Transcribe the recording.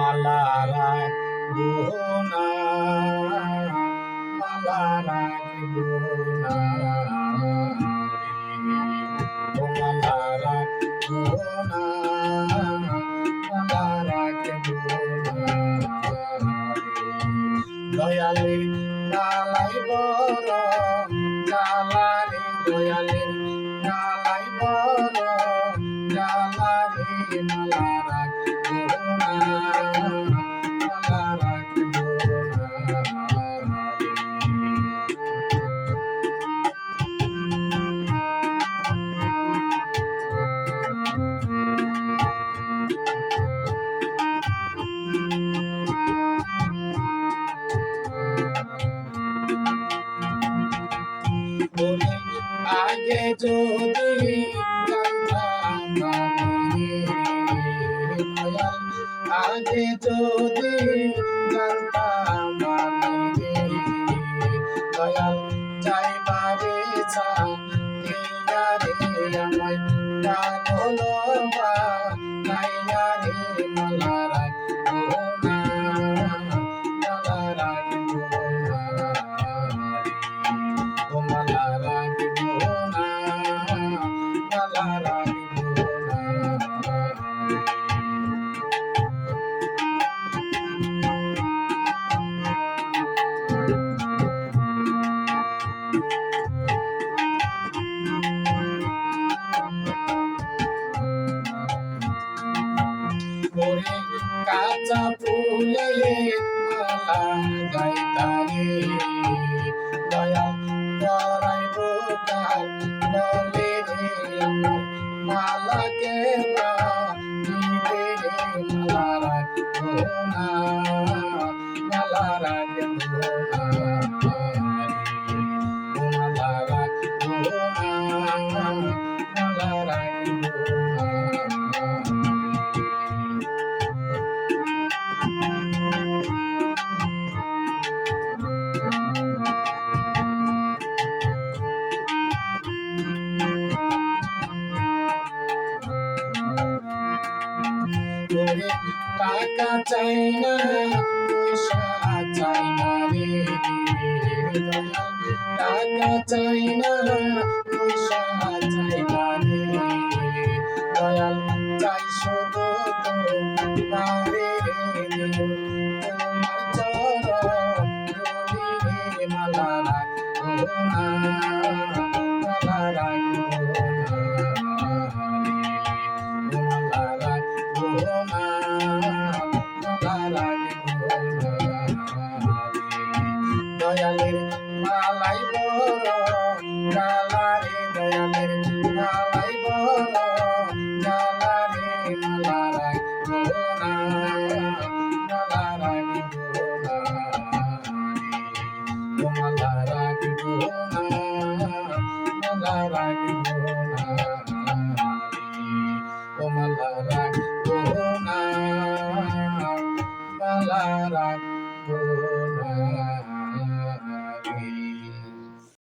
মালা রাখব না, মালা রাখব না। ও মালা রাখব না, মালা রাখব না। দয়ালে নালাই বড় জালারে দয়ালে নালাই বড় জালারে মালা রাখব আগে যদি আগে যদি জানতাম দয়াল যাইবারে চাইয়া করে কাঁচা ফুলে মালা গাইতারে দয়া করাইব কার বলে রে আমার মালাকে বা দিবে রে মালা রাখব মালা রাখব মালা রাখব মালা রাখব করে টাকা চাই না, পয়সা চাই না রে, টাকা চাই না, পয়সা চাই না রে। দয়াল চাই শুধু তোমারে চরণ মালা রাখব না, মালা রাখব দয়ালের মালাই বড় জালারে দয়ালের মালাই বড় জালারে মালা রাখব না মালা রাখব না মালা রাখব না মালা রাখব না ও মালা রাখব না মালা রাখব